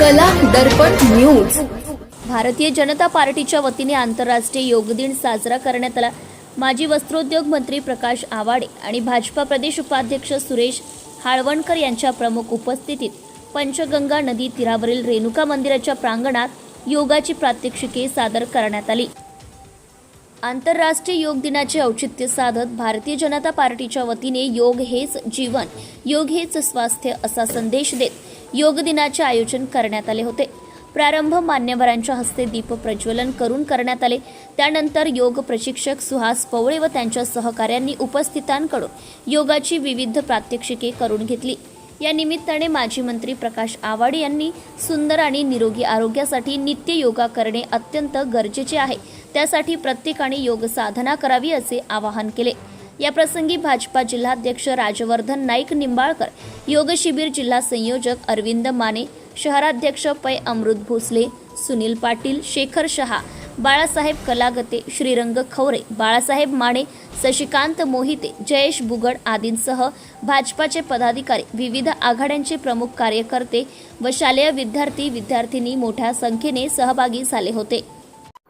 कला दर्पण न्यूज. भारतीय जनता पार्टीच्या वतीने आंतरराष्ट्रीय योग दिन साजरा करण्यात आला. माजी वस्त्रोद्योग मंत्री प्रकाश आवाडे आणि भाजपा प्रदेश उपाध्यक्ष सुरेश हाळवणकर यांच्या प्रमुख उपस्थितीत पंचगंगा नदी तीरावरील रेणुका मंदिराच्या प्रांगणात योगाची प्रात्यक्षिके सादर करण्यात आली. आंतरराष्ट्रीय योग दिनाचे औचित्य साधत भारतीय जनता पार्टीच्या वतीने योग हेच जीवन योग हेच स्वास्थ्य असा संदेश देत योग दिनाचे आयोजन करण्यात आले होते. प्रारंभ मान्यवरांच्या हस्ते दीप प्रज्वलन करून करण्यात आले. त्यानंतर योग प्रशिक्षक सुहास पवळे व त्यांच्या सहकाऱ्यांनी उपस्थितांकडून योगाची विविध प्रात्यक्षिके करून घेतली. या निमित्ताने माजी मंत्री प्रकाश आवाडे यांनी सुंदर आणि निरोगी आरोग्यासाठी नित्य योगा करणे अत्यंत गरजेचे आहे. त्यासाठी प्रत्येकाने योग साधना करावी असे आवाहन केले. याप्रसंगी भाजपा जिल्हाध्यक्ष राजवर्धन नाईक निंबाळकर योग शिबिर जिल्हा संयोजक अरविंद माने शहराध्यक्ष पै अमृत भोसले सुनील पाटील शेखर शहा बाळासाहेब कलागते श्रीरंग खवरे बाळासाहेब माने शशिकांत मोहिते जयेश बुगड आदींसह भाजपाचे पदाधिकारी विविध आघाड्यांचे प्रमुख कार्यकर्ते व शालेय विद्यार्थी विद्यार्थिनी मोठ्या संख्येने सहभागी झाले होते.